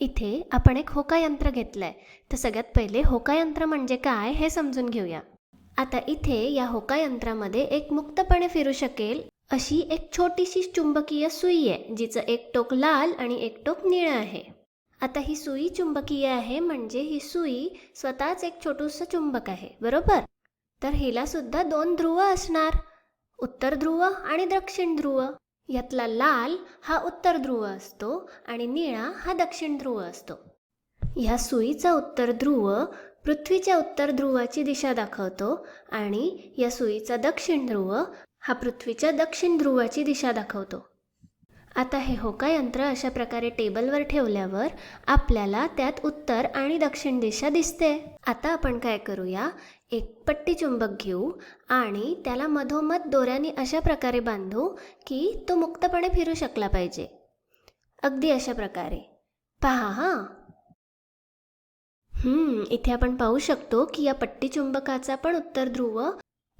इथे आपण एक होका यंत्र घेतलंय. तर सगळ्यात पहिले होका यंत्र म्हणजे काय हे समजून घेऊया. आता इथे या होका यंत्रामध्ये एक मुक्तपणे फिरू शकेल अशी एक छोटीशी चुंबकीय सुई आहे जिचं एक टोक लाल आणि एक टोक निळं आहे. आता ही सुई चुंबकीय आहे म्हणजे ही सुई स्वतःच एक छोटूसं चुंबक आहे बरोबर? तर हिला सुद्धा दोन ध्रुव असणार. उत्तर ध्रुव आणि दक्षिण ध्रुव. यातला लाल हा उत्तर ध्रुव असतो आणि निळा हा दक्षिण ध्रुव असतो. ह्या सुईचा उत्तर ध्रुव पृथ्वीच्या उत्तर ध्रुवाची दिशा दाखवतो आणि या सुईचा दक्षिण ध्रुव हा पृथ्वीच्या दक्षिण ध्रुवाची दिशा दाखवतो. आता हे होका यंत्र अशा प्रकारे टेबलवर ठेवल्यावर आपल्याला त्यात उत्तर आणि दक्षिण दिशा दिसते. आता आपण काय करूया? एक पट्टी चुंबक घेऊ आणि त्याला मधोमध दोऱ्याने अशा प्रकारे बांधू की तो मुक्तपणे फिरू शकला पाहिजे. अगदी अशा प्रकारे. पहा हां. इथे आपण पाहू शकतो की या पट्टी चुंबकाचा पण उत्तर ध्रुव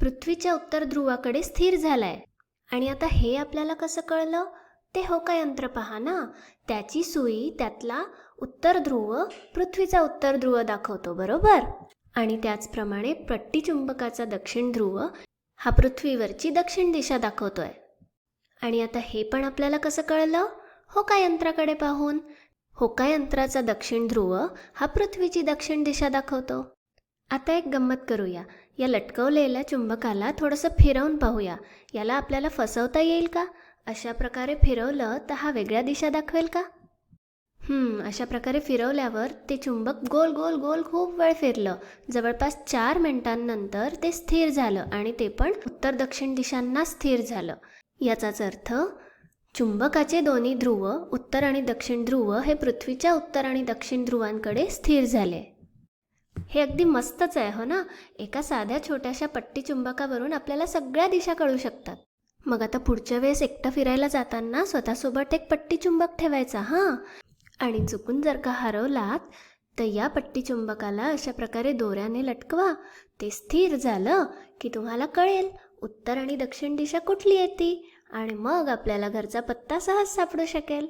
पृथ्वीच्या उत्तर ध्रुवाकडे स्थिर झालाय. आणि आता हे आपल्याला कसं कळलं? ते होका यंत्र पहा ना. त्याची सुई त्यातला उत्तर ध्रुव पृथ्वीचा उत्तर ध्रुव दाखवतो बरोबर? आणि त्याचप्रमाणे पट्टी चुंबकाचा दक्षिण ध्रुव हा पृथ्वीवरची दक्षिण दिशा दाखवतोय. आणि आता हे पण आपल्याला कसं कळलं? होका यंत्राकडे पाहून? होका यंत्राचा दक्षिण ध्रुव हा पृथ्वीची दक्षिण दिशा दाखवतो? आता एक गंमत करूया. या लटकवलेल्या चुंबकाला थोडंसं फिरवून पाहूया. याला आपल्याला फसवता येईल का? अशा प्रकारे फिरवलं तर हा वेगळ्या दिशा दाखवेल का? अशा प्रकारे फिरवल्यावर ते चुंबक गोल गोल गोल खूप वेळ फिरलं. जवळपास चार मिनिटांनंतर ते स्थिर झालं आणि ते पण उत्तर दक्षिण दिशांना स्थिर झालं. याचाच अर्थ चुंबकाचे दोन्ही ध्रुव उत्तर आणि दक्षिण ध्रुव हे पृथ्वीच्या उत्तर आणि दक्षिण ध्रुवांकडे स्थिर झाले. हे अगदी मस्तच आहे हो ना? एका साध्या छोट्याशा पट्टी चुंबकावरून आपल्याला सगळ्या दिशा कळू शकतात. मग आता पुढच्या वेळेस एकटं फिरायला जाताना स्वतःसोबत एक पट्टी चुंबक ठेवायचा हां? आणि चुकून जर का हरवलात तर या पट्टी चुंबकाला अशा प्रकारे दोऱ्याने लटकवा. ते स्थिर झालं की तुम्हाला कळेल उत्तर आणि दक्षिण दिशा कुठली येते आणि मग आपल्याला घरचा पत्ता सहज सापडू शकेल.